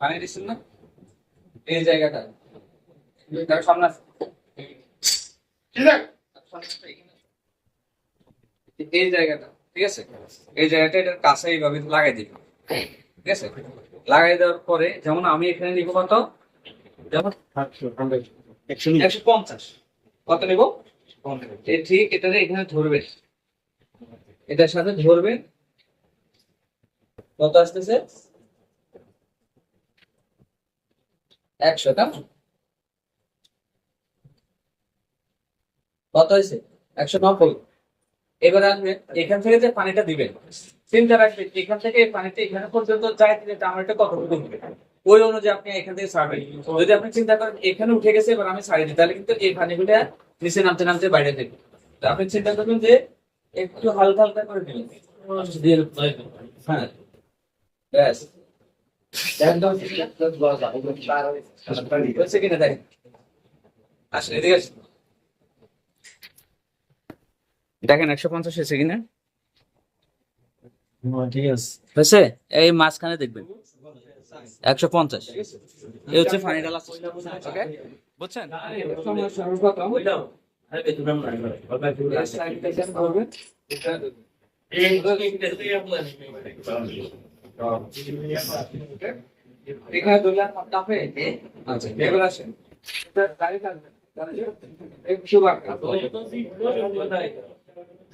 পানি দিচ্ছেন না এই জায়গাটা তার সামনে আছে। এই জায়গাটা, ঠিক আছে? এই জায়গাটা এটার কাছে এইভাবে লাগাই দিবি। ঠিক আছে? লাগাই দেওয়ার পরে যেমন আমি এখানে নিবো কত? যেমন একশো পঞ্চাশ। কত নিবো? এই ঠিক এটা এখানে ধরবে। এটার সাথে ধরবে। কত আসতেছে? একশো কেমন কত হয়েছে? একশো নব্বই। এবার আসবে এখান থেকে যে পানিটা দিবেন চিন্তা রাখবেন এখান থেকে পানিটা এখানে পর্যন্ত যায় তাহলে টামাটা কতটুকু দিবে ওই অনুযায়ী আপনি এখান থেকে ছাড়বেন যদি আপনি চিন্তা করেন এখানে উঠে গেছে এবার আমি ছাড়ি দিই তাহলে কিন্তু এই পানিগুলো নিচে নামতে নামতে বাইরে দেবে আপনি চিন্তা করবেন যে একটু হালকা হালকা করে দিবেন। হ্যাঁ ব্যাস দেখেন? এদিকে আসেন। দেখেন একশো পঞ্চাশ হয়েছে কিনা? হয়েছে? এই মাঝখানে দেখবেন। একশো পঞ্চাশ। এই হচ্ছে ওকে বুঝছেন এখানে দুলার তাপে আচ্ছা এবার আসেন এটা গাড়ি থাকবে একটু